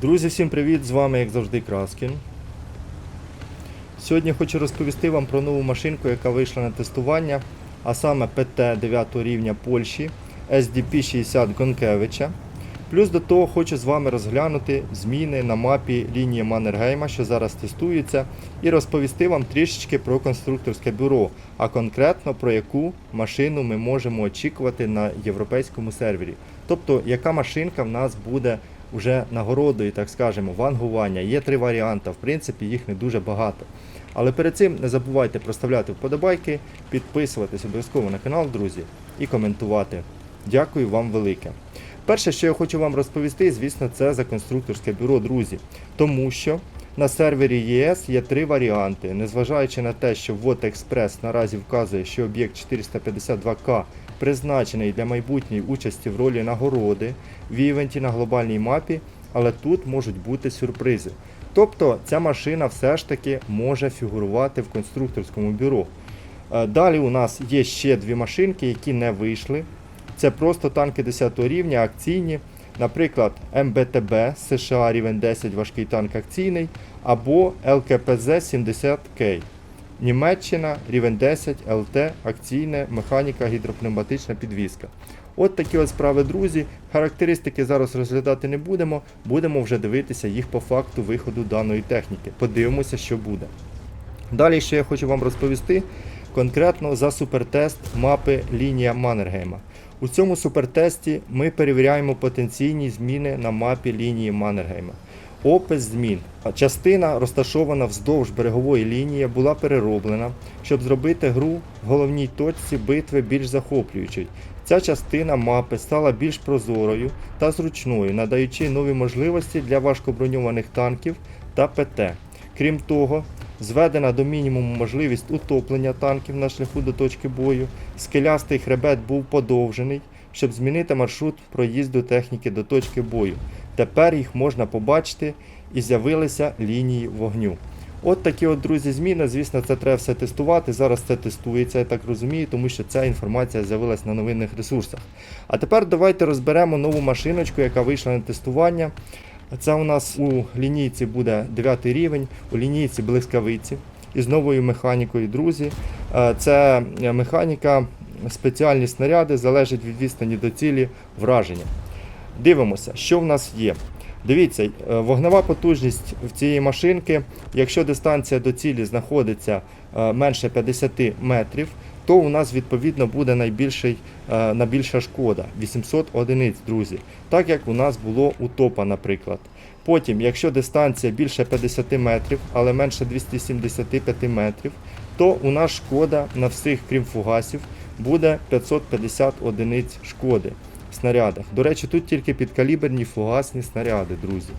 Друзі, всім привіт! З вами, як завжди, Краскін. Сьогодні хочу розповісти вам про нову машинку, яка вийшла на тестування, а саме ПТ 9 рівня Польщі SDP60 Гонкевича. Плюс до того хочу з вами розглянути зміни на мапі лінії Маннергейма, що зараз тестується, і розповісти вам трішечки про конструкторське бюро, а конкретно про яку машину ми можемо очікувати на європейському сервері. Тобто, яка машинка в нас буде вже нагородою, так скажемо, вангування. Є три варіанти, в принципі, їх не дуже багато. Але перед цим не забувайте проставляти вподобайки, підписуватись обов'язково на канал, друзі, і коментувати. Дякую вам велике. Перше, що я хочу вам розповісти, звісно, це за конструкторське бюро, друзі. Тому що на сервері ЄС є три варіанти. Незважаючи на те, що Вот Експрес наразі вказує, що об'єкт 452К призначений для майбутньої участі в ролі нагороди в івенті на глобальній мапі, але тут можуть бути сюрпризи. Тобто ця машина все ж таки може фігурувати в конструкторському бюро. Е, Далі у нас є ще дві машинки, які не вийшли. Це просто танки 10 рівня, акційні. Наприклад, МБТБ США рівень 10 важкий танк акційний, або ЛКПЗ 70К. Німеччина, рівень 10, ЛТ, акційне, механіка, гідропневматична підвізка. От такі от справи, друзі. Характеристики зараз розглядати не будемо, будемо вже дивитися їх по факту виходу даної техніки. Подивимося, що буде. Далі ще я хочу вам розповісти конкретно за супертест мапи лінія Маннергейма. У цьому супертесті ми перевіряємо потенційні зміни на мапі лінії Маннергейма. Опис змін. Частина, розташована вздовж берегової лінії, була перероблена, щоб зробити гру в головній точці битви більш захоплюючою. Ця частина мапи стала більш прозорою та зручною, надаючи нові можливості для важкоброньованих танків та ПТ. Крім того, зведена до мінімуму можливість утоплення танків на шляху до точки бою, скелястий хребет був подовжений, щоб змінити маршрут проїзду техніки до точки бою. Тепер їх можна побачити і з'явилися лінії вогню. От такі от, друзі, зміни. Звісно, це треба все тестувати. Зараз це тестується, я так розумію, тому що ця інформація з'явилась на новинних ресурсах. А тепер давайте розберемо нову машиночку, яка вийшла на тестування. Це у нас у лінійці буде 9 рівень, у лінійці блискавиці із новою механікою, друзі. Е, Це механіка, спеціальні снаряди, залежить від відстані до цілі враження. Дивимося, що в нас є. Дивіться, е, вогнева потужність в цієї машинки, якщо дистанція до цілі знаходиться е, менше 50 метрів, то у нас відповідно буде найбільший, е, найбільша шкода 800 одиниць, друзі. Так як у нас було у топа, наприклад. Потім, якщо дистанція більше 50 метрів, але менше 275 метрів, то у нас шкода на всіх, крім фугасів, буде 550 одиниць шкоди в снарядах. До речі, тут тільки підкаліберні фугасні снаряди, друзі.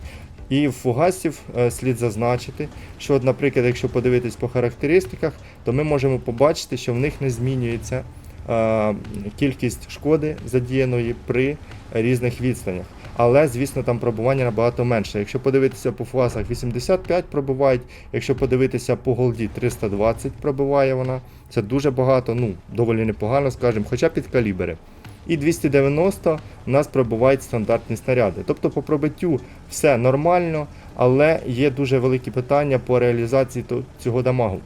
І в фугасів е, слід зазначити, що, от, наприклад, якщо подивитись по характеристиках, то ми можемо побачити, що в них не змінюється е, кількість шкоди задіяної при різних відстанях. Але, звісно, там пробування набагато менше. Якщо подивитися по фугасах 85 пробивають, якщо подивитися по голді 320 пробиває вона. Це дуже багато, ну, доволі непогано, скажімо, хоча під калібри. І 290 у нас пробувають стандартні снаряди. Тобто по пробиттю все нормально, але є дуже великі питання по реалізації цього дамагу.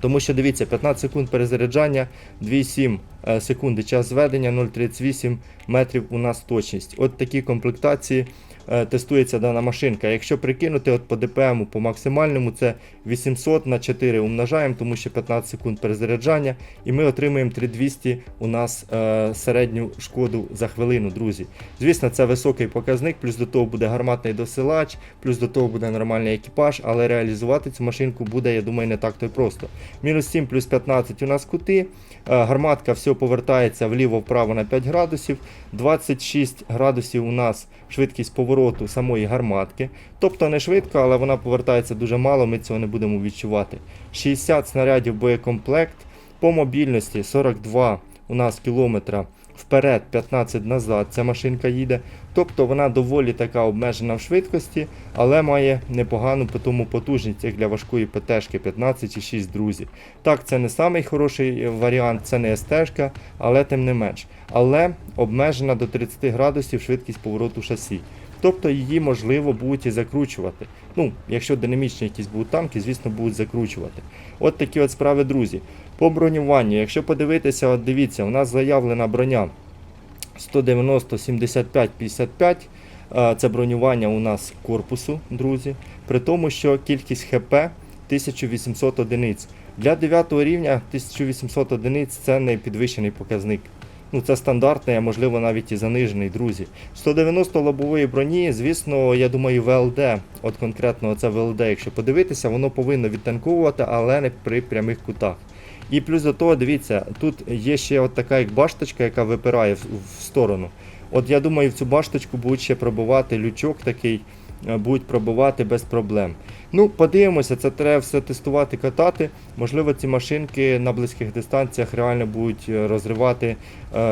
Тому що дивіться, 15 секунд перезаряджання, 2,7 е, секунди час зведення, 0,38 метрів у нас точність. От такі комплектації е, тестується дана машинка. Якщо прикинути от по ДПМу по максимальному, це 800 на 4 умножаємо, тому що 15 секунд перезаряджання, і ми отримуємо 3200 у нас е, середню шкоду за хвилину, друзі. Звісно, це високий показник, плюс до того буде гарматний досилач, плюс до того буде нормальний екіпаж, але реалізувати цю машинку буде, я думаю, не так то й просто. Мінус 7 плюс 15 у нас кути. Е, Гарматка все повертається вліво-вправо на 5 градусів. 26 градусів у нас швидкість повороту самої гарматки. Тобто не швидко, але вона повертається дуже мало, ми цього не будемо відчувати. 60 снарядів боєкомплект. По мобільності 42 у нас кілометра вперед, 15 назад. Ця машинка їде. Тобто вона доволі така обмежена в швидкості, але має непогану питому потужність як для важкої ПТшки 15,6 друзі. Так, це не самий хороший варіант, це не СТшка, але тим не менш. Але обмежена до 30 градусів швидкість повороту шасі. Тобто її можливо будуть і закручувати. Ну, якщо динамічні якісь будуть танки, звісно, будуть закручувати. От такі от справи, друзі. По бронюванню, якщо подивитися, от дивіться, у нас заявлена броня 190, 75, 55. Е, Це бронювання у нас корпусу, друзі. При тому, що кількість ХП 1800 одиниць. Для 9 рівня 1800 одиниць це не підвищений показник. Ну, це стандартний, а можливо навіть і занижений, друзі. 190 лобової броні, звісно, я думаю, ВЛД, от конкретно це ВЛД, якщо подивитися, воно повинно відтанковувати, але не при прямих кутах. І плюс до того, дивіться, тут є ще от така як башточка, яка випирає в, сторону. От я думаю, в цю башточку будуть ще пробивати лючок такий, будуть пробувати без проблем. Ну, подивимося, це треба все тестувати, катати. Можливо, ці машинки на близьких дистанціях реально будуть е, розривати е,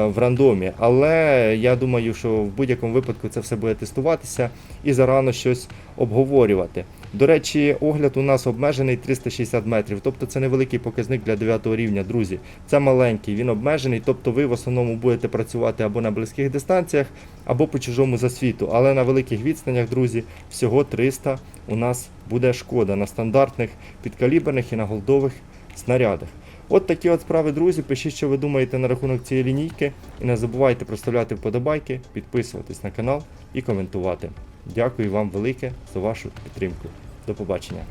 в рандомі. Але я думаю, що в будь-якому випадку це все буде тестуватися і зарано щось обговорювати. До речі, огляд у нас обмежений 360 метрів, тобто це невеликий показник для 9 рівня, друзі. Це маленький, він обмежений, тобто ви в основному будете працювати або на близьких дистанціях, або по чужому засвіту. Але на великих відстанях, друзі, всього 300 у нас буде шкода на стандартних підкаліберних і на голдових снарядах. От такі от справи, друзі. Пишіть, що ви думаєте на рахунок цієї лінійки. І не забувайте проставляти вподобайки, підписуватись на канал і коментувати. Дякую вам велике за вашу підтримку. До побачення.